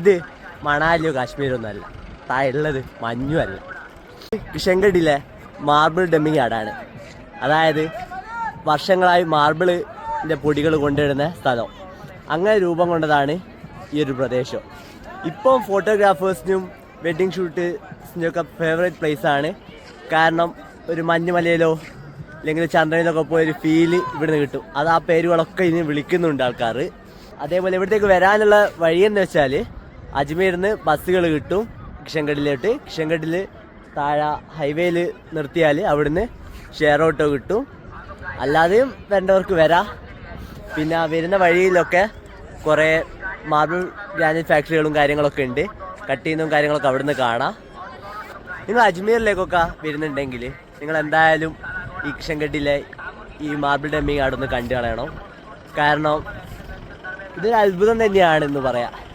ഇത് മണാലിയോ കാശ്മീരോ ഒന്നല്ല താഴെയുള്ളത് മഞ്ഞുമല്ല കിഷൻഗഡിലെ മാർബിൾ ഡമ്മിങ് ആടാണ് അതായത് വർഷങ്ങളായി മാർബിളിന്റെ പൊടികൾ കൊണ്ടുവരുന്ന സ്ഥലം. അങ്ങനെ രൂപം കൊണ്ടതാണ് ഈ ഒരു പ്രദേശം. ഇപ്പം ഫോട്ടോഗ്രാഫേഴ്സിനും വെഡ്ഡിങ് ഒക്കെ ഫേവറേറ്റ് ആണ്. കാരണം ഒരു മഞ്ഞുമലയിലോ അല്ലെങ്കിൽ ചന്ദ്രനിലൊക്കെ പോയ ഒരു ഫീൽ ഇവിടുന്ന് കിട്ടും. അത് ആ പേരുകളൊക്കെ ഇനി വിളിക്കുന്നുണ്ട് ആൾക്കാർ അതേപോലെ ഇവിടത്തേക്ക് വരാനുള്ള വഴിയെന്ന് വെച്ചാൽ അജ്മീരിൽ നിന്ന് ബസ്സുകൾ കിട്ടും. കിഷൻഗഡിലോട്ട്. കിഷൻഗഡിൽ താഴെ ഹൈവേയിൽ നിർത്തിയാൽ അവിടുന്ന് ഷെയർ ഓട്ടോ കിട്ടും. അല്ലാതെയും വേണ്ടവർക്ക് വരാം. പിന്നെ വരുന്ന വഴിയിലൊക്കെ കുറേ മാർബിൾ ഗ്രാനൈറ്റ് ഫാക്ടറികളും കാര്യങ്ങളൊക്കെ ഉണ്ട്. കട്ട് ചെയ്യുന്നതും കാര്യങ്ങളൊക്കെ അവിടുന്ന് കാണാം. നിങ്ങൾ അജ്മീറിലേക്കൊക്കെ വരുന്നുണ്ടെങ്കിൽ നിങ്ങൾ എന്തായാലും ഈ കിഷൻഗഡിലെ ഈ മാർബിൾ ഡമ്മിങ് അവിടെ ഒന്ന് കണ്ടു കളയണം. കാരണം ഇതൊരു അത്ഭുതം തന്നെയാണെന്ന് പറയാം.